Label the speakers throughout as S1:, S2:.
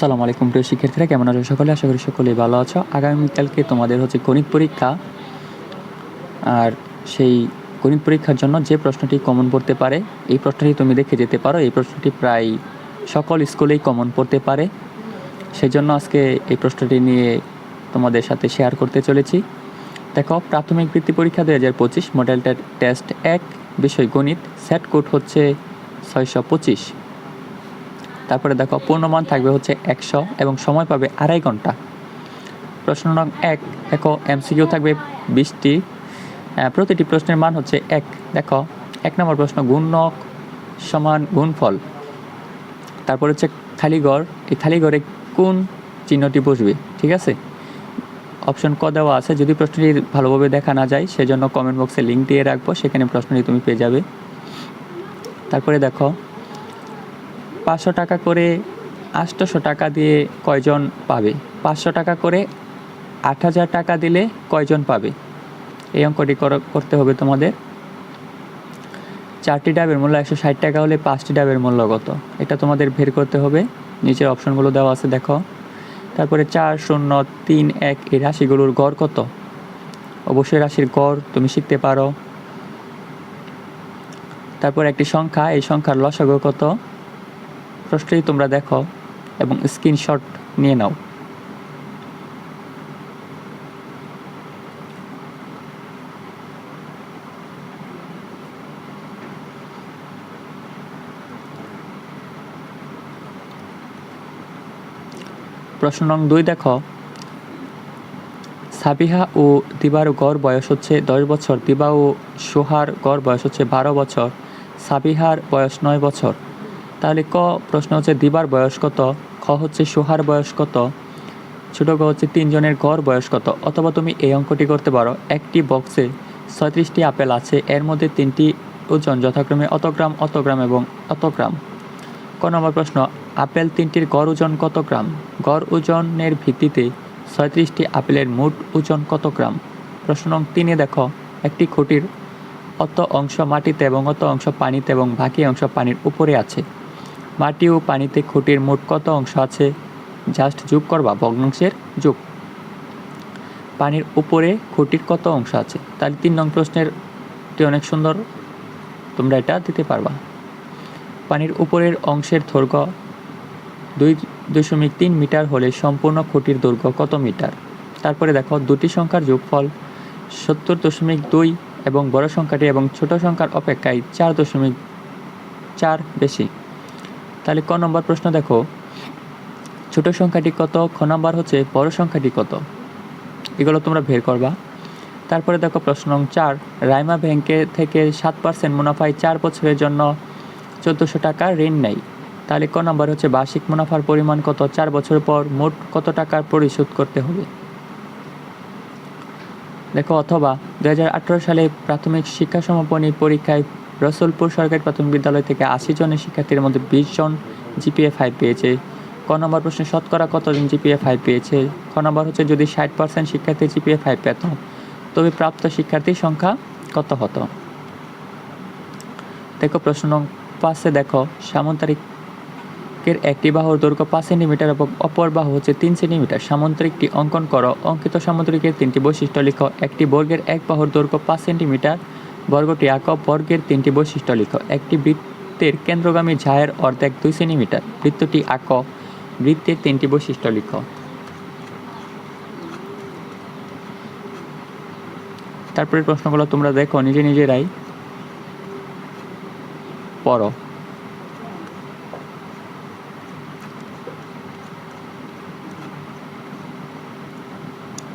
S1: আসসালামু আলাইকুম প্রিয় শিক্ষার্থীরা, কেমন আছো সকলে? আশা করি সকলেই ভালো আছো। আগামীকালকে তোমাদের হচ্ছে গণিত পরীক্ষা। আর সেই গণিত পরীক্ষার জন্য যে প্রশ্নটি কমন পড়তে পারে, এই প্রশ্নটি তুমি দেখে যেতে পারো। এই প্রশ্নটি প্রায় সকল স্কুলেই কমন পড়তে পারে। সেই জন্য আজকে এই প্রশ্নটি নিয়ে তোমাদের সাথে শেয়ার করতে চলেছি। দেখো, প্রাথমিক বৃত্তি পরীক্ষা দুই হাজার পঁচিশ মডেল টেস্ট এক, বিষয় গণিত সেট কোড হচ্ছে ছয়শো পঁচিশ। তারপরে দেখো, পূর্ণমান থাকবে হচ্ছে একশো এবং সময় পাবে আড়াই ঘণ্টা। প্রশ্ন নং এক, দেখো, এমসিকিউ থাকবে বিশটি। প্রতিটি প্রশ্নের মান হচ্ছে এক। দেখো, এক নম্বর প্রশ্ন, গুণক সমান গুণফল। তারপর হচ্ছে খালিগড় এই খালিগড়ে কোন চিহ্নটি বসবে? ঠিক আছে? অপশন ক দেওয়া আছে। যদি প্রশ্নটি ভালোভাবে দেখা না যায়, সেজন্য কমেন্ট বক্সে লিঙ্ক দিয়ে রাখব। সেখানে প্রশ্নটি তুমি পেয়ে যাবে। তারপরে দেখো পাঁচশো টাকা করে আটশোশো টাকা দিয়ে কয়জন পাবে? পাঁচশো টাকা করে আট হাজার টাকা দিলে কয়জন পাবে? এই অঙ্কটি কর- করতে হবে তোমাদের। চারটি ডাবের মূল্য একশো ষাট টাকা হলে পাঁচটি ডাবের মূল্য কত? এটা তোমাদের বের করতে হবে। নিচের অপশনগুলো দেওয়া আছে, দেখো। তারপরে চার, শূন্য, তিন, এক, এই রাশিগুলোর গড় কত? অবশ্যই রাশির গড় তুমি শিখতে পারো। তারপর একটি সংখ্যা, এই সংখ্যার লসাগু কত? প্রশ্নটি তোমরা দেখো এবং স্ক্রিনশট নিয়ে নাও। প্রশ্ন নং দুই দেখো। সাবিহা ও দিবার গড় বয়স হচ্ছে দশ বছর দিবা ও সোহার গড় বয়স হচ্ছে বারো বছর, সাবিহার বয়স নয় বছর। তাহলে ক প্রশ্ন হচ্ছে, দিবার বয়স কত? খ হচ্ছে, সোহার বয়স কত? ছোট গ হচ্ছে, তিনজনের গড় বয়স কত? অথবা তুমি এই অঙ্কটি করতে পারো, একটি বক্সে ছয়ত্রিশটি আপেল আছে, এর মধ্যে তিনটি ওজন যথাক্রমে অত গ্রাম অত গ্রাম এবং অত গ্রাম। ক নম্বর প্রশ্ন, আপেল তিনটির গড় ওজন কত গ্রাম? গড় ওজনের ভিত্তিতে ছয়ত্রিশটি আপেলের মোট ওজন কত গ্রাম? প্রশ্ন নং তিনে দেখো, একটি খুঁটির অত অংশ মাটিতে এবং অত অংশ পানিতে এবং বাকি অংশ পানির উপরে আছে। মাটি ও পানিতে খুঁটির মোট কত অংশ আছে? জাস্ট যোগ করবা ভগ্নাংশের যোগ। পানির উপরে খুঁটির কত অংশ আছে? তাহলে তিন নং প্রশ্নের অনেক সুন্দর। তোমরা এটা দিতে পারবা। পানির উপরের অংশের দৈর্ঘ্য দুই দশমিক তিন মিটার হলে সম্পূর্ণ খুঁটির দৈর্ঘ্য কত মিটার? তারপরে দেখো দুটি সংখ্যার যোগফল সত্তর দশমিক দুই এবং বড় সংখ্যাটি এবং ছোট সংখ্যার অপেক্ষায় চার দশমিক চার বেশি। তাহলে ক নম্বর প্রশ্ন দেখো। ছোট সংখ্যাটি কত? খ নম্বর হচ্ছে বড় সংখ্যাটি কত? এগুলো তোমরা বের করবা। তারপরে দেখো প্রশ্ন নং চার, রাইমা ব্যাংকে থেকে সাত পার্সেন্ট মুনাফায় চার বছরের জন্য চোদ্দোশো টাকা ঋণ নেয় তাহলে ক নম্বর হচ্ছে বার্ষিক মুনাফার পরিমাণ কত? চার বছর পর মোট কত টাকার পরিশোধ করতে হবে? দেখো, অথবা দু হাজার আঠারো সালে প্রাথমিক শিক্ষা সমাপনী পরীক্ষায় রসুলপুর সরকারি প্রাথমিক বিদ্যালয় থেকে আশি জনের শিক্ষার্থীর মধ্যে বিশ জন জিপিএ ফাইভ পেয়েছে। ক নম্বর প্রশ্নে শতকরা কতজন জিপিএ ফাইভ পেয়েছে? ক নম্বর হচ্ছে যদি ষাট পার্সেন্ট শিক্ষার্থী জিপিএ ফাইভ পেত, তবে প্রাপ্ত শিক্ষার্থীর সংখ্যা কত হতো? দেখো প্রশ্ন পাশে দেখো সামন্তরিকের একটি বাহুর দৈর্ঘ্য পাঁচ সেন্টিমিটার এবং অপর বাহু হচ্ছে তিন সেন্টিমিটার। সামন্তরিকটি অঙ্কন করো। অঙ্কিত সামন্তরিকের তিনটি বৈশিষ্ট্য লিখো। একটি বর্গের এক বাহুর দৈর্ঘ্য পাঁচ সেন্টিমিটার বর্গটি আঁক বর্গের তিনটি বৈশিষ্ট্য লিখ। একটি বৃত্তের কেন্দ্রগামী ঝায়ের অর্ধেক দুই সেন্টিমিটার। বৃত্তটি আঁক বৃত্তের তিনটি বৈশিষ্ট্য লিখ। তারপরে প্রশ্নগুলো তোমরা দেখো, নিজে নিজেরাই পড়ো।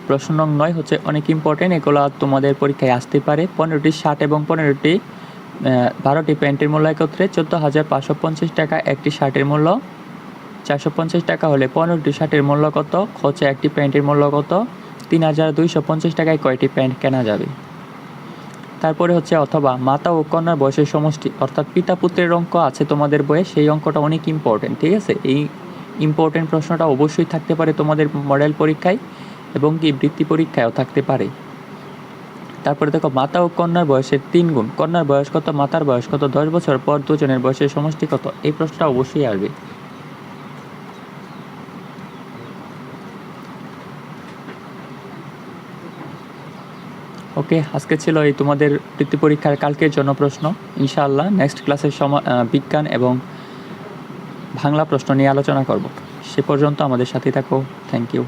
S1: প্রশ্ন নং নয় হচ্ছে অনেক ইম্পর্টেন্ট এগুলো তোমাদের পরীক্ষায় আসতে পারে। পনেরোটি শার্ট এবং পনেরোটি বারোটি প্যান্টের মূল্য একত্রে চোদ্দ হাজার পাঁচশো পঞ্চাশ টাকা একটি শার্টের মূল্য। চারশো পঞ্চাশ টাকা হলে পনেরোটি শার্টের মূল্য কত? হচ্ছে একটি প্যান্টের মূল্য কত? তিন হাজার দুইশো পঞ্চাশ টাকায় কয়টি প্যান্ট কেনা যাবে? তারপরে হচ্ছে অথবা মাতা ও কন্যার বয়সের সমষ্টি, অর্থাৎ পিতা পুত্রের অঙ্ক আছে তোমাদের বইয়ে, সেই অঙ্কটা অনেক ইম্পর্টেন্ট ঠিক আছে? এই ইম্পর্টেন্ট প্রশ্নটা অবশ্যই থাকতে পারে তোমাদের মডেল পরীক্ষায়। এবং কি বৃত্তি পরীক্ষায়ও থাকতে পারে। তারপরে দেখো, মাতা ও কন্যার বয়সের তিন গুণ। কন্যার বয়স কত, মাতার বয়স কত, দশ বছর পর দুজনের বয়সের সমষ্টি কত? এই প্রশ্নটা অবশ্যই আসবে। ওকে, আজকে ছিল এই তোমাদের বৃত্তি পরীক্ষার কালকের জন্য প্রশ্ন। ইনশাআল্লাহ নেক্সট ক্লাসের সময় বিজ্ঞান এবং বাংলা প্রশ্ন নিয়ে আলোচনা করব। সে পর্যন্ত আমাদের সাথে থাকো। Thank you